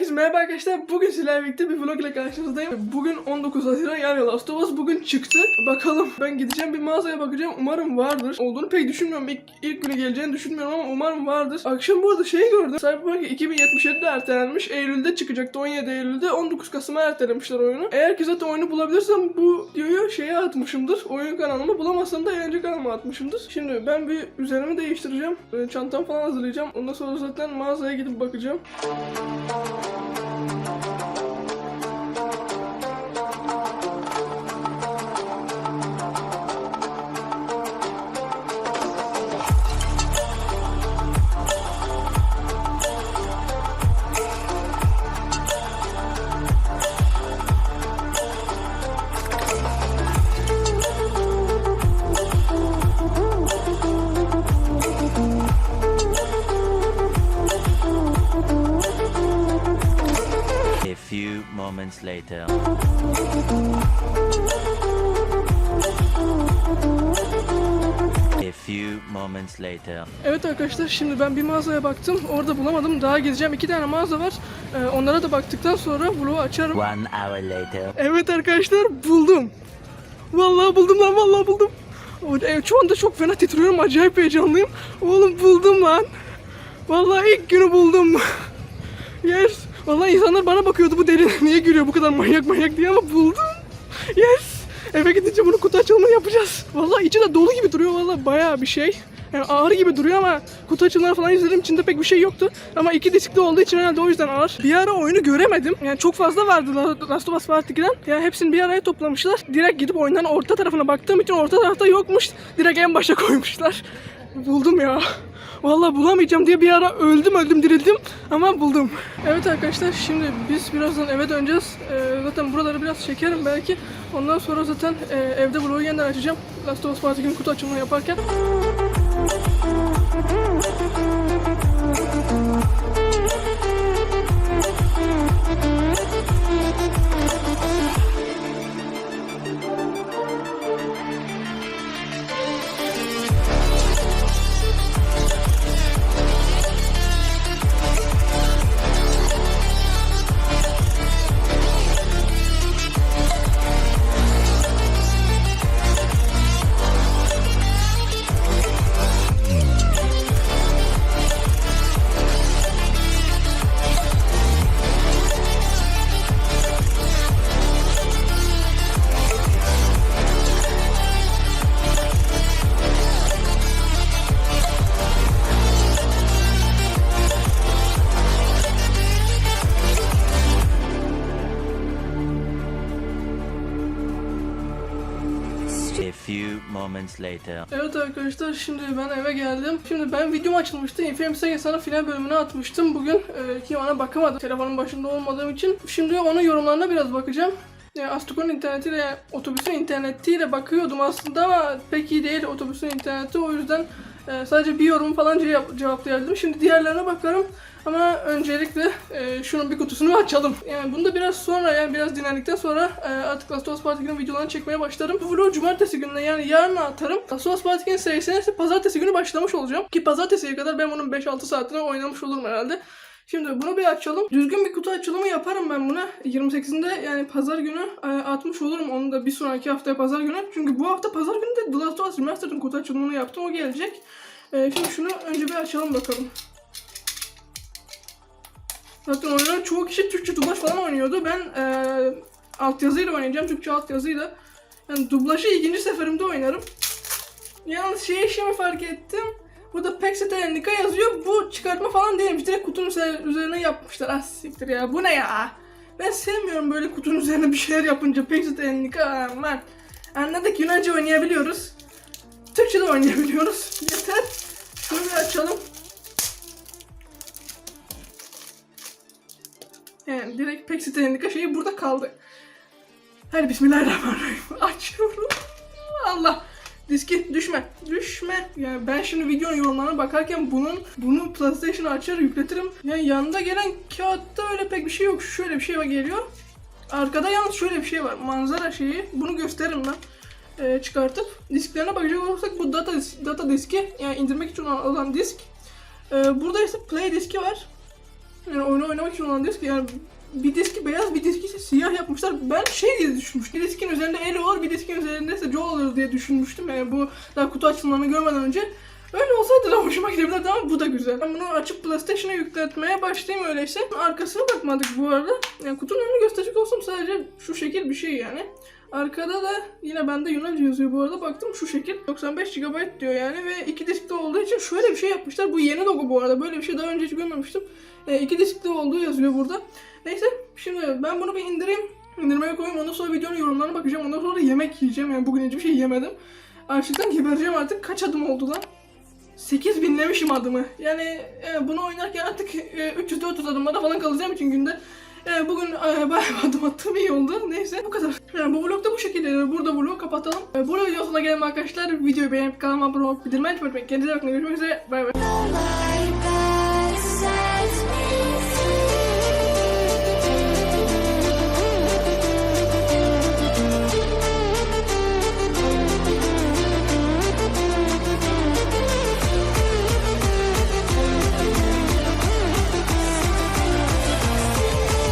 Herkese merhaba arkadaşlar. Bugün sizlerle birlikte bir vlog ile karşınızdayım. Bugün 19 Haziran yani Last of Us bugün çıktı. Bakalım ben gideceğim bir mağazaya bakacağım. Umarım vardır. Olduğunu pek düşünmüyorum. İlk, ilk güne geleceğini düşünmüyorum ama umarım vardır. Akşam burada şey gördüm. Cyberpunk 2077'de ertelenmiş. Eylül'de çıkacaktı. 17 Eylül'de 19 Kasım'a ertelemişler oyunu. Eğer ki zaten oyunu bulabilirsem bu videoyu şeye atmışımdır. Oyun kanalıma bulamazsam da eğlence kanalıma atmışımdır. Şimdi ben bir üzerimi değiştireceğim. Çantam falan hazırlayacağım. Ondan sonra zaten mağazaya gidip bakacağım. A thank you moments later. A few moments later. Evet arkadaşlar şimdi ben bir mağazaya baktım. Orada bulamadım. Daha gezeceğim. iki tane mağaza var. Ee, onlara da baktıktan sonra vlogu açarım. One hour later. Evet arkadaşlar buldum. Vallahi buldum lan vallahi buldum. Evet, Şu anda çok fena titriyorum. Acayip heyecanlıyım. Oğlum buldum lan. Vallahi ilk günü buldum. yes. Vallahi insanlar bana bakıyordu bu deli niye gülüyor bu kadar manyak manyak diye ama buldum. Yes. Eve gidince bunu kutu açılımını yapacağız. Vallahi içi de dolu gibi duruyor vallahi bayağı bir şey. Yani ağır gibi duruyor ama kutu açılımları falan izledim içinde pek bir şey yoktu. Ama iki diskli olduğu için herhalde o yüzden ağır. Bir ara oyunu göremedim. Yani çok fazla vardı La- Last of Us Part 2'den. Yani hepsini bir araya toplamışlar. Direkt gidip oyundan orta tarafına baktığım için orta tarafta yokmuş. Direkt en başa koymuşlar. Buldum ya. Vallahi bulamayacağım diye bir ara öldüm öldüm dirildim ama buldum. Evet arkadaşlar şimdi biz birazdan eve döneceğiz. Ee, zaten buraları biraz çekerim belki. Ondan sonra zaten e, evde vlogu yeniden açacağım. Last of Us Part 2'nin kutu açılımını yaparken. Moments later. Evet arkadaşlar şimdi ben eve geldim. Şimdi ben videom açılmıştı. Infamous Second sana final bölümüne atmıştım. Bugün e, ki ona bakamadım. Telefonun başında olmadığım için. Şimdi onun yorumlarına biraz bakacağım. Yani Astuko'nun internetiyle, otobüsün internetiyle bakıyordum aslında ama pek iyi değil otobüsün interneti. O yüzden e, sadece bir yorum falan cevap, cevaplayabildim. Şimdi diğerlerine bakarım. Ama öncelikle e, şunun bir kutusunu açalım. Yani bunu da biraz sonra yani biraz dinlendikten sonra e, artık Last of Us Part 2'nin videolarını çekmeye başlarım. Bu vlogu cumartesi gününe yani yarın atarım. Last of Us Part 2'nin serisine ise pazartesi günü başlamış olacağım. Ki pazartesiye kadar ben bunun 5-6 saatini oynamış olurum herhalde. Şimdi bunu bir açalım. Düzgün bir kutu açılımı yaparım ben buna. 28'inde yani pazar günü e, atmış olurum. Onu da bir sonraki haftaya pazar günü. Çünkü bu hafta pazar günü de The Last of Us Remastered'ın kutu açılımını yaptım. O gelecek. E, şimdi şunu önce bir açalım bakalım. Zaten oynayan çoğu kişi Türkçe dublaj falan oynuyordu. Ben eee altyazıyla oynayacağım. Türkçe altyazıyla. Yani dublajı ikinci seferimde oynarım. Yalnız şey işimi fark ettim. Burada Pexet Endika yazıyor. Bu çıkartma falan değilmiş. Direkt kutunun üzer- üzerine yapmışlar. Ah siktir ya. Bu ne ya? Ben sevmiyorum böyle kutunun üzerine bir şeyler yapınca. Pexet Endika aman. Anladık Yunanca oynayabiliyoruz. Türkçe de oynayabiliyoruz. Yeter. Şunu bir açalım. Yani direkt sitelendik şeyi burada kaldı. Hadi bismillahirrahmanirrahim. Açıyorum. Allah. Diski düşme. Düşme. Yani ben şimdi videonun yorumlarına bakarken bunun bunu PlayStation'a açar yükletirim. Yani yanında gelen kağıtta öyle pek bir şey yok. Şöyle bir şey var geliyor. Arkada yalnız şöyle bir şey var. Manzara şeyi. Bunu gösteririm ben. Ee, çıkartıp disklerine bakacak olursak bu data data diski yani indirmek için olan disk. Ee, burada ise play diski var. Yani oyunu oynamak için olan disk yani bir diski beyaz bir diski ise siyah yapmışlar. Ben şey diye düşünmüştüm. Bir diskin üzerinde Ellie olur bir diskin üzerinde ise Joel olur diye düşünmüştüm. Yani bu daha kutu açılımlarını görmeden önce. Öyle olsaydı da hoşuma gidebilirdi ama bu da güzel. Ben bunu açıp PlayStation'a yükletmeye başlayayım öyleyse. Arkasına bakmadık bu arada. Yani kutunun önünü gösterecek olsam sadece şu şekil bir şey yani. Arkada da yine bende Yunanca yazıyor bu arada. Baktım şu şekil. 95 GB diyor yani ve iki diskte olduğu için şöyle bir şey yapmışlar. Bu yeni logo bu arada. Böyle bir şey daha önce hiç görmemiştim. E, iki diskte olduğu yazıyor burada. Neyse şimdi ben bunu bir indireyim. İndirmeye koyayım. Ondan sonra videonun yorumlarına bakacağım. Ondan sonra da yemek yiyeceğim. Yani bugün hiçbir şey yemedim. Açlıktan gebereceğim artık. Kaç adım oldu lan? 8 binlemişim adımı. Yani e, bunu oynarken artık e, 300-400 adımlarda falan kalacağım için günde. E, bugün e, bayağı adım attım iyi oldu. Neyse bu kadar. Yani bu vlog da bu şekilde. Burada vlogu kapatalım. E, bu videonun sonuna gelelim arkadaşlar. Videoyu beğenip kanalıma abone olup bildirim açmayı unutmayın. Kendinize bakın. Görüşmek üzere. Bay bay.